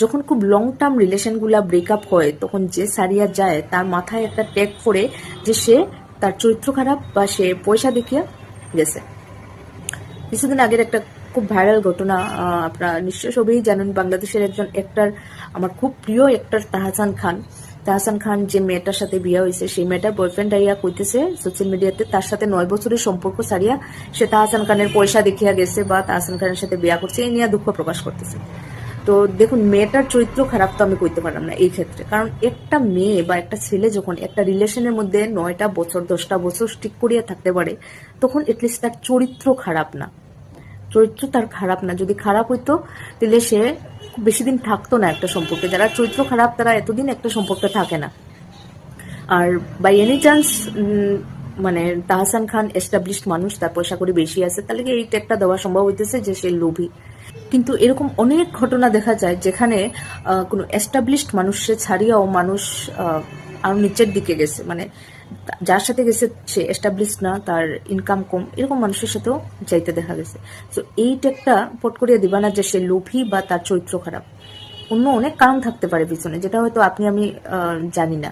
যখন খুব long term রিলেশনগুলা breakup হয়, তখন যে সারিয়া যায়, তার মাথায় একটা ট্যাগ করে যে সে তার চরিত্র খারাপ বা সে পয়সা দেখিয়া গেছে। কিছুদিন আগের একটা খুব ভাইরাল ঘটনা আপনারা নিশ্চয় সবই জানেন, বাংলাদেশের একজন অ্যাক্টর আমার খুব প্রিয় অ্যাক্টর তাহসান খান। তাহসান খান যে মেয়েটার সাথে বিয়ে হয়েছে, সেই মেয়েটার বয়ফ্রেন্ড আইয়া কইতেছে সোশ্যাল মিডিয়াতে তার সাথে নয় বছরের সম্পর্ক সারিয়া, সে তাহসান খানের পয়সা দেখিয়া গেছে বা তাহসান খানের সাথে বিয়া করছে, এই নিয়ে দুঃখ প্রকাশ করতেছে। তো দেখুন, মেয়েটার চরিত্র খারাপ তো আমি করতে পারলাম না এই ক্ষেত্রে। কারণ একটা মেয়ে বা একটা ছেলে যখন একটা রিলেশনের মধ্যে নয়টা বছর, দশটা বছর স্টিক করিয়া থাকতে পারে, তখন এটলিস্ট তার চরিত্র খারাপ না। চরিত্র তার খারাপ না। যদি খারাপ হইতো, তাহলে সে বেশি দিন থাকতো না একটা সম্পর্কে। যারা চরিত্র খারাপ, তারা এতদিন একটা সম্পর্কে থাকে না। আর বাই এনি চান্স মানে তাহসান খান এস্টাবলিশড মানুষ, তার পয়সা করে বেশি আছে, তাহলে কি এই ট্যাগটা দেওয়া সম্ভব হইতেছে যে সে লোভী? কিন্তু এরকম অনেক ঘটনা দেখা যায় যেখানে কোনো এস্টাবলিশড মানুষে ছাড়িয়াও মানুষ আরও নিচের দিকে গেছে। মানে যার সাথে গেছে সে এস্টাবলিশ না, তার ইনকাম কম, এরকম মানুষের সাথেও যাইতে দেখা গেছে। তো এই ট্যাগটা পট করিয়া দিবা না যে সে লোভী বা তার চরিত্র খারাপ। অন্য অনেক কারণ থাকতে পারে পিছনে, যেটা হয়তো আপনি, আমি জানি না।